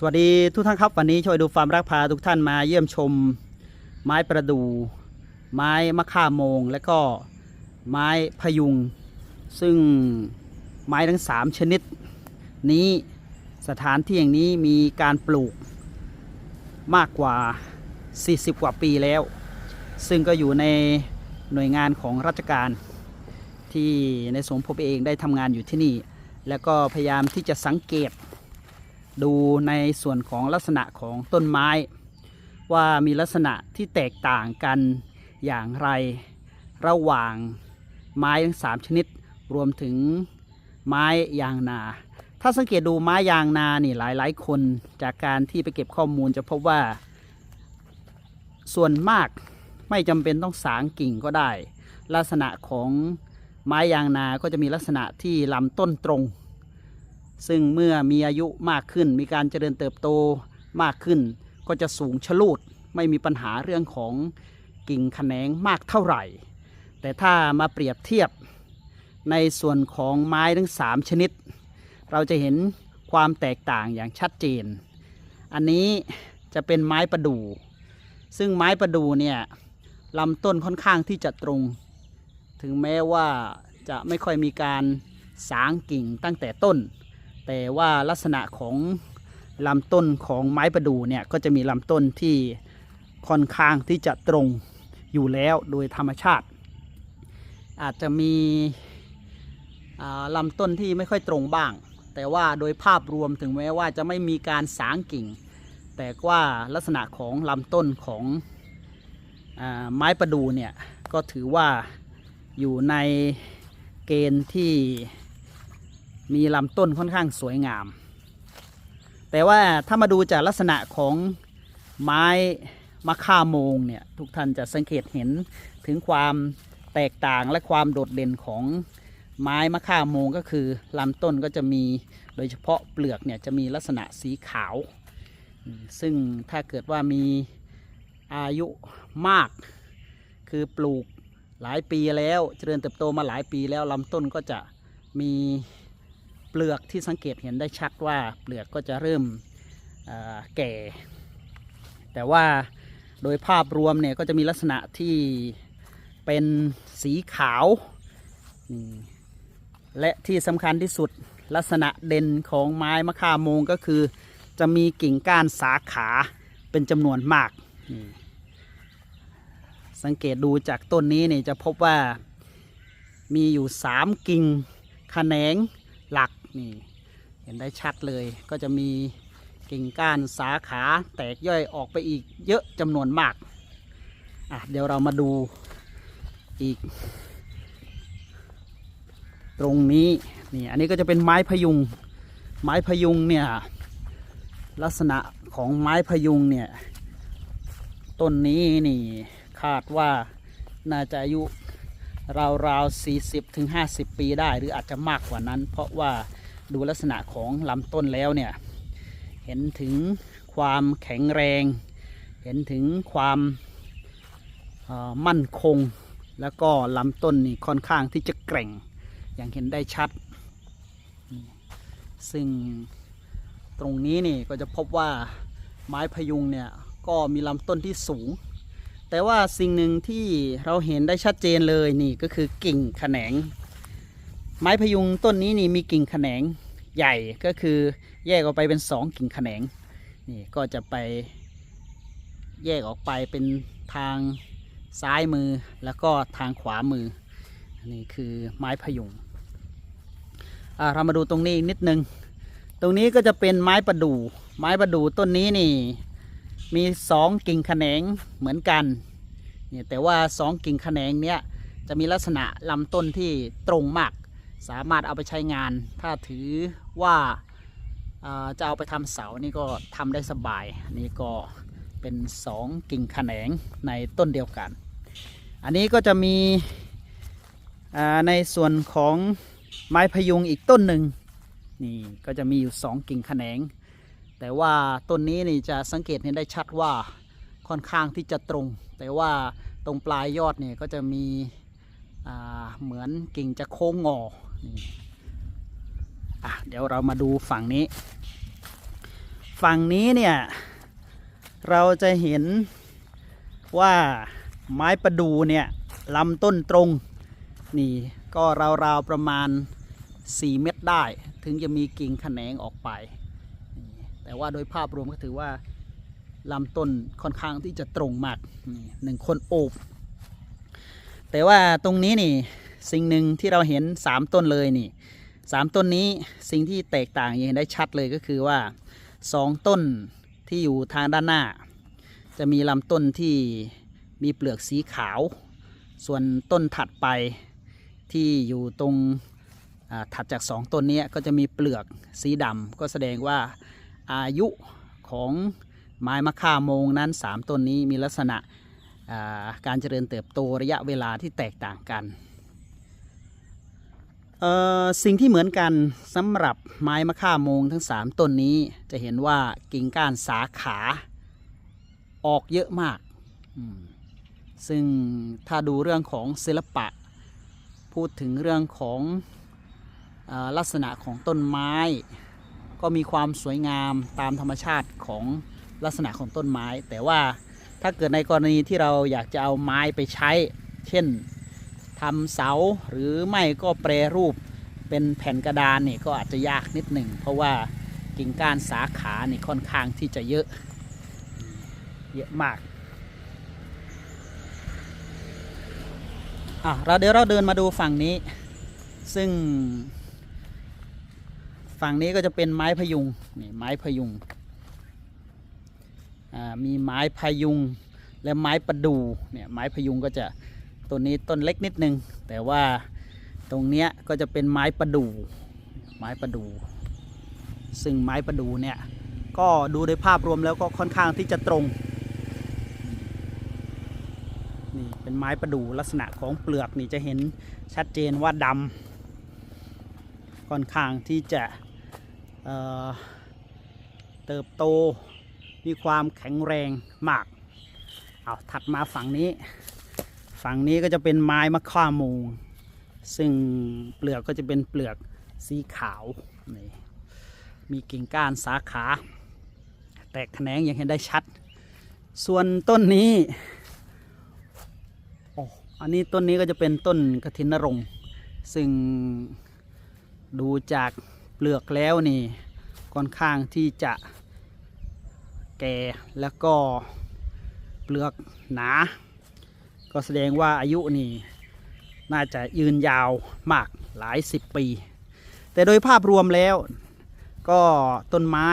สวัสดีทุกท่านครับวันนี้ช่วยดูฟาร์มรักพาทุกท่านมาเยี่ยมชมไม้ประดู่ไม้มะข่าโมง และก็ไม้พยุง ซึ่งไม้ทั้ง 3 ชนิด นี้สถานที่อย่างนี้มีการปลูกมากกว่า 40 กว่าปีแล้ว ซึ่งก็อยู่ในหน่วยงานของราชการที่ในสมภพเองได้ทำงานอยู่ที่นี่ แล้วก็พยายามที่จะสังเกต ดูในส่วนของลักษณะของต้นไม้ ว่ามีลักษณะที่แตกต่างกันอย่างไรระหว่างไม้ทั้งสามชนิด รวมถึงไม้ยางนา ถ้าสังเกตดูไม้ยางนานี่หลายๆ คนจากการที่ไปเก็บข้อมูลจะพบว่า ส่วนมากไม่จำเป็นต้องสางกิ่งก็ได้ ลักษณะของไม้ยางนาก็จะมีลักษณะที่ลำต้นตรง ซึ่งเมื่อมีอายุมากขึ้น มีการเจริญเติบโตมากขึ้น ก็จะสูงชะลูดไม่มีปัญหาเรื่องของกิ่งแขนงมากเท่าไหร่ แต่ถ้ามาเปรียบเทียบในส่วนของไม้ทั้ง 3 ชนิด เราจะเห็นความแตกต่างอย่างชัดเจน อันนี้จะเป็นไม้ประดู่ ซึ่งไม้ประดู่เนี่ยลำต้นค่อนข้างที่จะตรง ถึงแม้ว่าจะไม่ค่อยมีการสางกิ่งตั้งแต่ต้น แต่ว่าลักษณะของลำต้นของไม้ประดู่เนี่ยก็จะมีลำต้นที่ค่อนข้างที่จะตรงอยู่แล้วโดยธรรมชาติ อาจจะมีลำต้นที่ไม่ค่อยตรงบ้าง แต่ว่าโดยภาพรวมถึงแม้ว่าจะไม่มีการสางกิ่ง แต่ว่าลักษณะของลำต้นของอไม้ประดู่เนี่ยก็ถือว่าอยู่ในเกณฑ์ที่ มีลำต้นค่อนข้างสวยงาม แต่ว่าถ้ามาดูจากลักษณะของไม้มะค่าโมงเนี่ยทุกท่านจะสังเกตเห็นถึงความแตกต่างและความโดดเด่นของไม้มะค่าโมงก็คือลำต้นก็จะมีโดยเฉพาะเปลือกเนี่ยจะมีลักษณะสีขาว ซึ่งถ้าเกิดว่ามีอายุมาก คือปลูกหลายปีแล้ว เจริญเติบโตมาหลายปีแล้วลำต้นก็จะมี เปลือกที่สังเกตเห็นได้ชัดว่าเปลือกก็จะเริ่มแก่ แต่ว่าโดยภาพรวมเนี่ยก็จะมีลักษณะที่เป็นสีขาวนี่และที่สำคัญที่สุดลักษณะเด่นของไม้มะข่าโมงก็คือ จะมีกิ่งก้านสาขาเป็นจำนวนมากสังเกตดูจากต้นนี้เนี่ยจะพบว่ามีอยู่สามกิ่งแขนง นี่เห็นได้ชัดเลยก็จะมีกิ่งก้านสาขาแตกย่อยออกไปอีกเยอะจำนวนมากอะเดี๋ยวเรามาดูอีก ตรงนี้นี่อันนี้ก็จะเป็นไม้พยุง ไม้พยุงเนี่ยลักษณะของไม้พยุงเนี่ยต้นนี้นี่คาดว่าน่าจะอายุ ราวๆ40ถึง50 ปีได้ หรืออาจจะมากกว่านั้น เพราะว่าดูลักษณะของลำต้นแล้วเนี่ย เห็นถึงความแข็งแรง เห็นถึงความมั่นคง แล้วก็ลำต้นนี่ค่อนข้างที่จะแกร่ง อย่างเห็นได้ชัด ซึ่งตรงนี้นี่ก็จะพบว่าไม้พยุงเนี่ยก็มีลำต้นที่สูง แต่ว่าสิ่งหนึ่งที่เราเห็นได้ชัดเจนเลยนี่ก็คือกิ่งแขนง ไม้พยุงต้นนี้นี่มีกิ่งแขนงใหญ่ก็คือแยกออกไปเป็นสองกิ่งแขนงนี่ก็จะไปแยกออกไปเป็นทางซ้ายมือแล้วก็ทางขวามือนี่คือไม้พยุงอ่าเรามาดูตรงนี้นิดนึง ตรงนี้ก็จะเป็นไม้ประดู่ไม้ประดู่ต้นนี้นี่มีสองกิ่งแขนงเหมือนกัน เนี่ยแต่ว่าสองกิ่งแขนงเนี้ยจะมีลักษณะลำต้นที่ตรงมาก สามารถเอาไปใช้งาน ถ้าถือว่าจะเอาไปทำเสานี่ก็ทำได้สบายอันนี้ก็เป็นสองกิ่งแขนงในต้นเดียวกัน อันนี้ก็จะมีในส่วนของไม้พยุงอีกต้นหนึ่งนี่ก็จะมีอยู่สองกิ่งแขนง แต่ว่าต้นนี้นี่จะสังเกตเห็นได้ชัดว่า ค่อนข้างที่จะตรง แต่ว่าตรงปลายยอดเนี่ยก็จะมีเหมือนกิ่งจะโค้งงอนี่อะเดี๋ยวเรามาดูฝั่งนี้ ฝั่งนี้เนี่ยเราจะเห็นว่าไม้ประดูเนี่ยลำต้นตรง นี่ก็ราวๆประมาณ 4 เมตรได้ ถึงจะมีกิ่งแขนงออกไป แต่ว่าโดยภาพรวมก็ถือว่า ลำต้นค่อนข้างที่จะตรงมากนี่หนึ่งคนโอบแต่ว่าตรงนี้นี่สิ่งหนึ่งที่เราเห็น 3 ต้นเลยนี่สามต้นนี้สิ่งที่แตกต่างอย่างเห็นได้ชัดเลยก็คือว่าสองต้นที่อยู่ทางด้านหน้า จะมีลำต้นที่มีเปลือกสีขาว ส่วนต้นถัดไปที่อยู่ตรงถัดจากสองต้นนี้ก็จะมีเปลือกสีดำก็แสดงว่าอายุของ ไม้มะค่าโมงนั้น 3 ต้นนี้มีลักษณะาการเจริญเติบโตระยะเวลาที่แตกต่างกัน สิ่งที่เหมือนกันสำหรับไม้มะค่าโมงทั้ง 3 ต้นนี้จะเห็นว่ากิ่งก้านสาขาออกเยอะมาก ซึ่งถ้าดูเรื่องของศิลปะ พูดถึงเรื่องของอลักษณะของต้นไม้ ก็มีความสวยงามตามธรรมชาติของ ลักษณะของต้นไม้ แต่ว่าถ้าเกิดในกรณีที่เราอยากจะเอาไม้ไปใช้ เช่นทำเสาหรือไม่ก็แปรรูปเป็นแผ่นกระดานนี่ก็อาจจะยากนิดหนึ่ง เพราะว่ากิ่งก้านสาขานี่ค่อนข้างที่จะเยอะ เยอะมากอะเราเดี๋ยวเราเดินมาดูฝั่งนี้ ซึ่ง ฝั่งนี้ก็จะเป็นไม้พยุงนี่ไม้พยุง มีไม้พยุงและไม้ประดู่เนี่ยไม้พยุงก็จะต้นนี้ต้นเล็กนิดนึง แต่ว่าตรงเนี้ยก็จะเป็นไม้ประดู่ไม้ประดู่ซึ่งไม้ประดู่เนี่ยก็ดูโดยภาพรวมแล้วก็ค่อนข้างที่จะตรงนี่เป็นไม้ประดู่ลักษณะของเปลือกนี่จะเห็นชัดเจนว่าดำค่อนข้างที่จะเเติบโต มีความแข็งแรงมาก เอาถัดมาฝั่งนี้ ฝั่งนี้ก็จะเป็นไม้มะข่าโมงซึ่งเปลือกก็จะเป็นเปลือกสีขาวนี่มีกิ่งก้านสาขา แตกแขนงอย่างเห็นได้ชัด ส่วนต้นนี้โอ้อันนี้ต้นนี้ก็จะเป็นต้นกระถินนรงซึ่งดูจากเปลือกแล้วนี่ค่อนข้างที่จะ แก่แล้วก็เปลือกหนา ก็แสดงว่าอายุนี่น่าจะยืนยาวมากหลายสิบปี แต่โดยภาพรวมแล้วก็ต้นไม้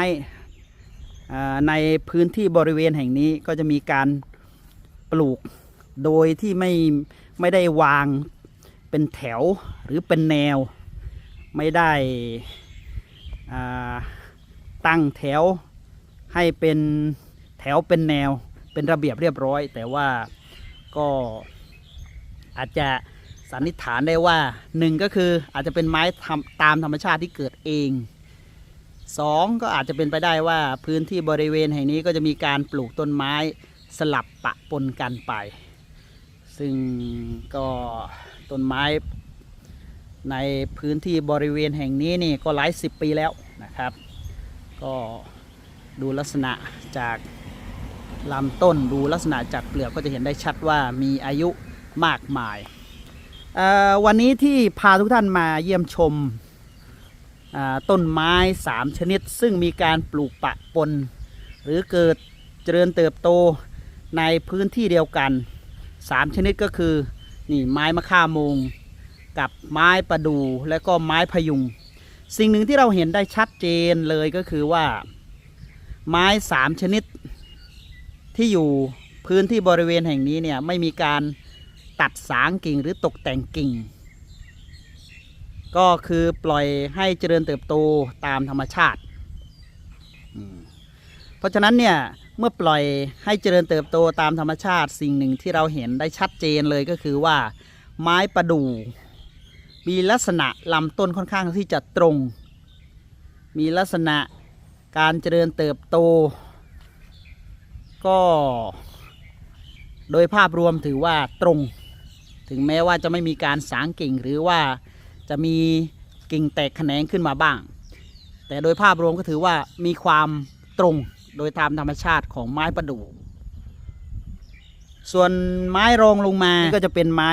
ในพื้นที่บริเวณแห่งนี้ก็จะมีการปลูกโดยที่ไม่ไม่ได้วางเป็นแถวหรือเป็นแนว ไม่ได้ตั้งแถว ให้เป็นแถวเป็นแนวเป็นระเบียบเรียบร้อย แต่ว่าก็อาจจะสันนิษฐานได้ว่าหนึ่งก็คืออาจจะเป็นไม้ทำตามธรรมชาติที่เกิดเองสองก็อาจจะเป็นไปได้ว่าพื้นที่บริเวณแห่งนี้ก็จะมีการปลูกต้นไม้สลับปะปนกันไป ซึ่งก็ต้นไม้ในพื้นที่บริเวณแห่งนี้นี่ก็หลายสิบปีแล้วนะครับ ก็ ดูลักษณะจากลำต้นดูลักษณะจากเปลือกก็จะเห็นได้ชัดว่ามีอายุมากมาย วันนี้ที่พาทุกท่านมาเยี่ยมชมต้นไม้ 3 ชนิด ซึ่งมีการปลูกปะปน หรือเกิดเจริญเติบโตในพื้นที่เดียวกัน 3 ชนิดก็คือนี่ไม้มะค่ามงกับไม้ประดูและก็ไม้พยุง สิ่งหนึ่งที่เราเห็นได้ชัดเจนเลยก็คือว่า ไม้สามชนิดที่อยู่พื้นที่บริเวณแห่งนี้เนี่ยไม่มีการตัดสางกิ่งหรือตกแต่งกิ่ง ก็คือปล่อยให้เจริญเติบโตตามธรรมชาติ เพราะฉะนั้นเนี่ยเมื่อปล่อยให้เจริญเติบโตตามธรรมชาติ สิ่งหนึ่งที่เราเห็นได้ชัดเจนเลยก็คือว่าไม้ประดู่มีลักษณะลำต้นค่อนข้างที่จะตรง มีลักษณะ การเจริญเติบโต ก็ โดยภาพรวมถือว่าตรง ถึงแม้ว่าจะไม่มีการสางกิ่งหรือว่าจะมีกิ่งแตกแขนงขึ้นมาบ้าง แต่โดยภาพรวมก็ถือว่ามีความตรงโดยตามธรรมชาติของไม้ประดู่ส่วนไม้รองลงมาก็จะเป็นไม้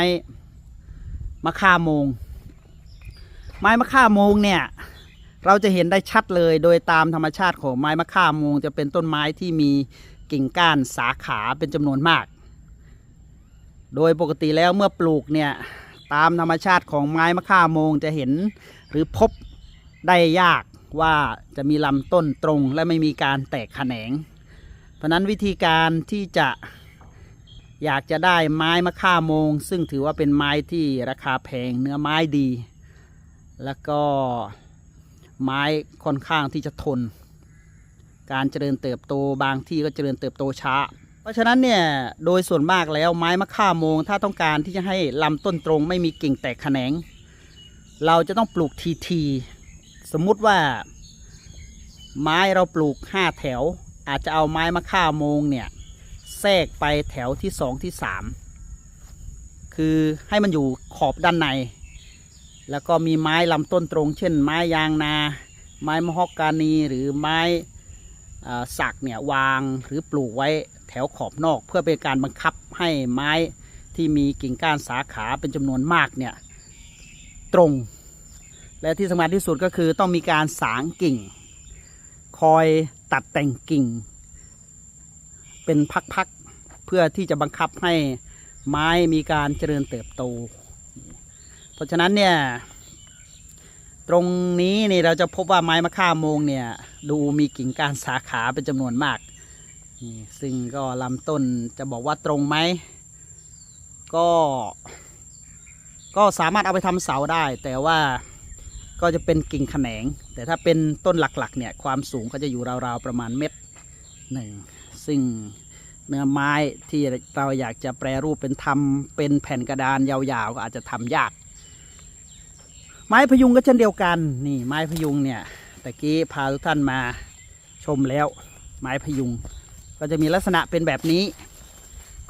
มะค่าโมง ไม้มะค่าโมงเนี่ย เราจะเห็นได้ชัดเลยโดยตามธรรมชาติของไม้มะค่าโมง จะเป็นต้นไม้ที่มีกิ่งก้านสาขาเป็นจำนวนมาก โดยปกติแล้วเมื่อปลูกเนี่ยตามธรรมชาติของไม้มะค่าโมงจะเห็นหรือพบได้ยากว่าจะมีลำต้นตรงและไม่มีการแตกแขนง เพราะนั้นวิธีการที่จะอยากจะได้ไม้มะค่าโมง ซึ่งถือว่าเป็นไม้ที่ราคาแพงเนื้อไม้ดี แล้วก็ ไม้ค่อนข้างที่จะทน การเจริญเติบโตบางที่ก็เจริญเติบโตช้า เพราะฉะนั้นเนี่ยโดยส่วนมากแล้วไม้มะค่าโมง ถ้าต้องการที่จะให้ลำต้นตรง ไม่มีกิ่งแตกแขนง เราจะต้องปลูกทีทีสมมุติว่า ไม้เราปลูกห้าแถว อาจจะเอาไม้มะค่าโมงเนี่ยแทรกไปแถวที่สองที่สามคือให้มันอยู่ขอบด้านใน แล้วก็มีไม้ลำต้นตรง เช่น ไม้ยางนา ไม้มะฮอกกานีหรือไม้สักเนี่ยวางหรือปลูกไว้แถวขอบนอก เพื่อเป็นการบังคับให้ไม้ที่มีกิ่งก้านสาขาเป็นจำนวนมากเนี่ยตรง และที่สำคัญที่สุดก็คือต้องมีการสางกิ่ง คอยตัดแต่งกิ่ง เป็นพักๆเพื่อที่จะบังคับให้ไม้มีการเจริญเติบโต ราะฉะนั้นเนี่ยตรงนี้นี่เราจะพบว่าไม้มะค่าโมงเนี่ยดูมีกิ่งก้านสาขาเป็นจำนวนมากนี่ซึ่งก็ลำต้นจะบอกว่าตรงไหมก็ ก็สามารถเอาไปทำเสาได้ แต่ว่าก็จะเป็นกิ่งแขนง แต่ถ้าเป็นต้นหลักๆเนี่ยความสูงก็จะอยู่ราวๆประมาณเม็ดหนึ่งซึ่งเนื้อไม้ที่เราอยากจะแปรรูปเป็นทำเป็นแผ่นกระดานยาวๆ ก็อาจจะทำยาก ไม้พยุงก็เช่นเดียวกันนี่ไม้พยุงเนี่ยตะกี้พาทุกท่านมาชมแล้ว ไม้พยุง ก็จะมีลักษณะเป็นแบบนี้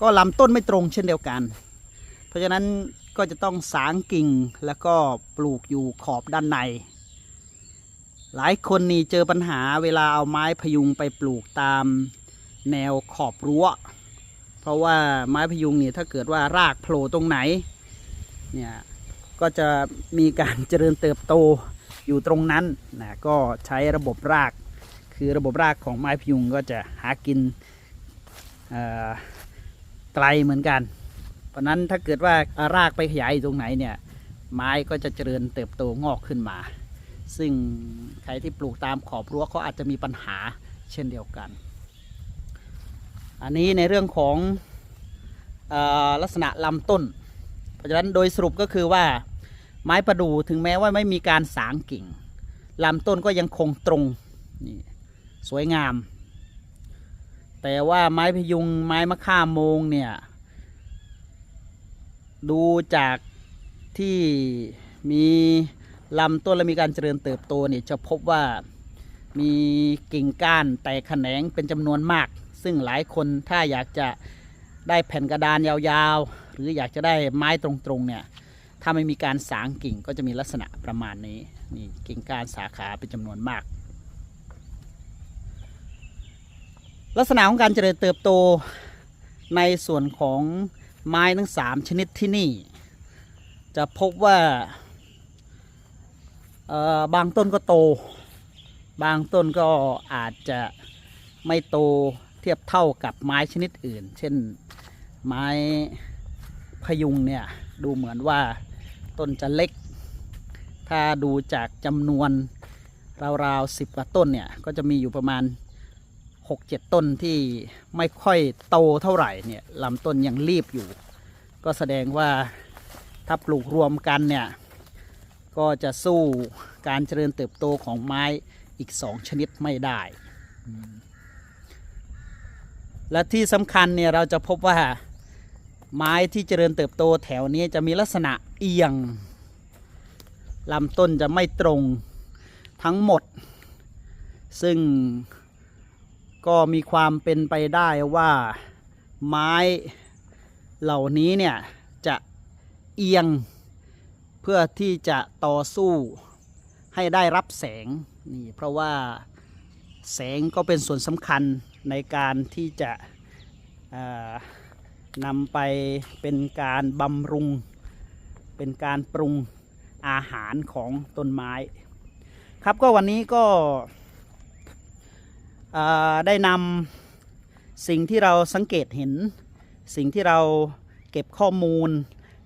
ก็ลำต้นไม่ตรงเช่นเดียวกัน เพราะฉะนั้นก็จะต้องสางกิ่งแล้วก็ปลูกอยู่ขอบด้านใน หลายคนนี่เจอปัญหาเวลาเอาไม้พยุงไปปลูกตามแนวขอบรั้ว เพราะว่าไม้พยุงนี่ถ้าเกิดว่ารากโผล่ตรงไหนเนี่ย ก็จะมีการเจริญเติบโตอยู่ตรงนั้นนะก็ใช้ระบบราก คือระบบรากของไม้พยุงก็จะหากินไกลเหมือนกัน เพราะนั้นถ้าเกิดว่ารากไปขยายตรงไหนเนี่ยไม้ก็จะเจริญเติบโตงอกขึ้นมา ซึ่งใครที่ปลูกตามขอบรั้วเขาอาจจะมีปัญหาเช่นเดียวกัน อันนี้ในเรื่องของอลักษณะลำต้น เพราะฉะนั้นโดยสรุปก็คือว่า ไม้ประดู่ถึงแม้ว่าไม่มีการสางกิ่งลำต้นก็ยังคงตรงนี่สวยงาม แต่ว่าไม้พยุงไม้มะค่าโมงเนี่ย ดูจากที่มีลำต้นและมีการเจริญเติบโตเนี่ยจะพบว่ามีกิ่งก้านแตกแขนงเป็นจำนวนมาก ซึ่งหลายคนถ้าอยากจะได้แผ่นกระดานยาวๆ หรืออยากจะได้ไม้ตรงๆเนี่ย ถ้าไม่มีการสางกิ่งก็จะมีลักษณะประมาณนี้นี่กิ่งก้านสาขาเป็นจำนวนมาก ลักษณะของการเจริญเติบโตในส่วนของไม้ทั้งสามชนิดที่นี่ จะพบว่าเอ่อบางต้นก็โต บางต้นก็อาจจะไม่โตเทียบเท่ากับไม้ชนิดอื่น เช่นไม้พยุงเนี่ย ดูเหมือนว่า ต้นจะเล็ก ถ้าดูจากจำนวนราวๆสิบกว่าต้นเนี่ย ก็จะมีอยู่ประมาณ 6-7 ต้นที่ไม่ค่อยโตเท่าไหร่เนี่ยลำต้นยังรีบอยู่ ก็แสดงว่าถ้าปลูกรวมกันเนี่ย ก็จะสู้การเจริญเติบโตของไม้อีกสองชนิดไม่ได้ และที่สำคัญเนี่ยเราจะพบว่า ไม้ที่เจริญเติบโตแถวนี้จะมีลักษณะเอียงลำต้นจะไม่ตรงทั้งหมด ซึ่งก็มีความเป็นไปได้ว่าไม้เหล่านี้เนี่ยจะเอียงเพื่อที่จะต่อสู้ให้ได้รับแสงนี่เพราะว่าแสงก็เป็นส่วนสำคัญในการที่จะอ่อ นำไปเป็นการบำรุง เป็นการปรุงอาหารของต้นไม้ ครับก็วันนี้ก็ได้นำสิ่งที่เราสังเกตเห็น สิ่งที่เราเก็บข้อมูล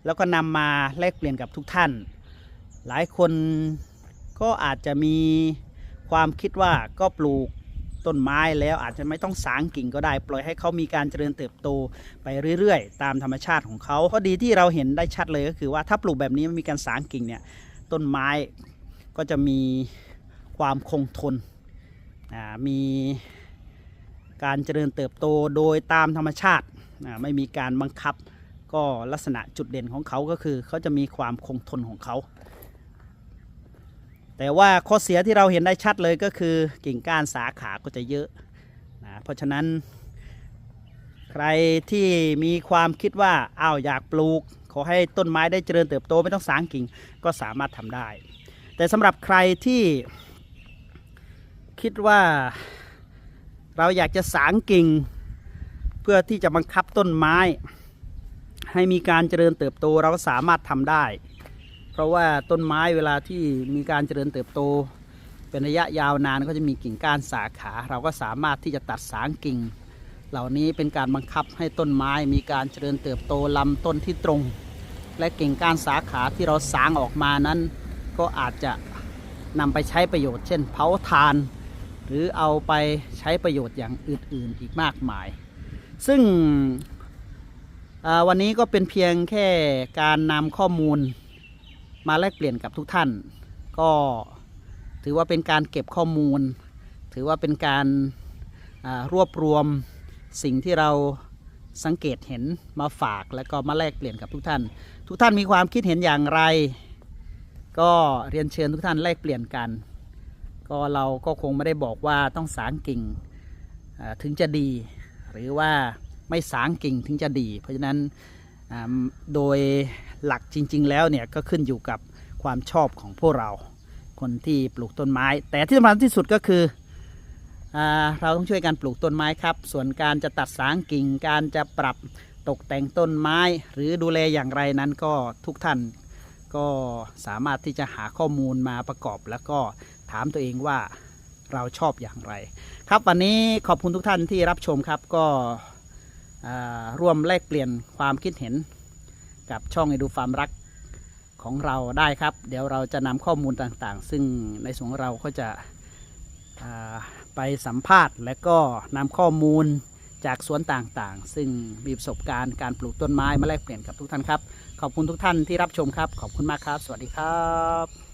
แล้วก็นำมาแลกเปลี่ยนกับทุกท่าน หลายคนก็อาจจะมีความคิดว่าก็ปลูก ต้นไม้แล้วอาจจะไม่ต้องสางกิ่งก็ได้ ปล่อยให้เขามีการเจริญเติบโตไปเรื่อยๆ ตามธรรมชาติของเขาข้อดีที่เราเห็นได้ชัดเลยก็คือว่าถ้าปลูกแบบนี้ไม่มีการสางกิ่งเนี่ยต้นไม้ก็จะมีความคงทนมีการเจริญเติบโตโดยตามธรรมชาติไม่มีการบังคับ ก็ลักษณะจุดเด่นของเขาก็คือเขาจะมีความคงทนของเขา แต่ว่าข้อเสียที่เราเห็นได้ชัดเลยก็คือกิ่งก้านสาขาก็จะเยอะนะเพราะฉะนั้น ใครที่มีความคิดว่าอ้าวอยากปลูก ขอให้ต้นไม้ได้เจริญเติบโตไม่ต้องสางกิ่งก็สามารถทำได้ แต่สำหรับใครที่คิดว่าเราอยากจะสางกิ่ง เพื่อที่จะบังคับต้นไม้ ให้มีการเจริญเติบโตเราก็สามารถทำได้ เพราะว่าต้นไม้เวลาที่มีการเจริญเติบโต เป็นระยะยาวนานก็จะมีกิ่งก้านสาขา เราก็สามารถที่จะตัดสางกิ่ง เหล่านี้เป็นการบังคับให้ต้นไม้มีการเจริญเติบโตลำต้นที่ตรง และกิ่งก้านสาขาที่เราสางออกมานั้น ก็อาจจะนำไปใช้ประโยชน์ เช่น เผาทาน หรือเอาไปใช้ประโยชน์อย่างอื่นๆอีกมากมาย ซึ่งวันนี้ก็เป็นเพียงแค่การนำข้อมูล มาแลกเปลี่ยนกับทุกท่าน ก็ถือว่าเป็นการเก็บข้อมูล ถือว่าเป็นการารวบรวมสิ่งที่เราสังเกตเห็นมาฝากแล้วก็มาแลกเปลี่ยนกับทุกท่าน ทุกท่านมีความคิดเห็นอย่างไร ก็เรียนเชิญทุกท่านแลกเปลี่ยนกัน ก็เราก็คงไม่ได้บอกว่าต้องสางกิ่งถึงจะดี หรือว่าไม่สางกิ่งถึงจะดี เพราะฉะนั้น โดยหลักจริง ๆ แล้วเนี่ยก็ขึ้นอยู่กับความชอบของพวกเราคนที่ปลูกต้นไม้ แต่ที่สำคัญที่สุดก็คืออเราต้องช่วยกันปลูกต้นไม้ครับ ส่วนการจะตัดสางกิ่งการจะปรับตกแต่งต้นไม้ หรือดูแลอย่างไรนั้นก็ทุกท่านก็สามารถที่จะหาข้อมูลมาประกอบ แล้วก็ถามตัวเองว่าเราชอบอย่างไร ครับวันนี้ขอบคุณทุกท่านที่รับชมครับก็ ร่วมแลกเปลี่ยนความคิดเห็นกับช่องไอดูฟาร์มรักของเราได้ครับ เดี๋ยวเราจะนำข้อมูลต่างๆ ซึ่งในส่วนของเราก็จะไปสัมภาษณ์และก็นำข้อมูลจากสวนต่างๆ ซึ่งมีประสบการณ์การปลูกต้นไม้มาแลกเปลี่ยนกับทุกท่านครับ ขอบคุณทุกท่านที่รับชมครับ ขอบคุณมากครับ สวัสดีครับ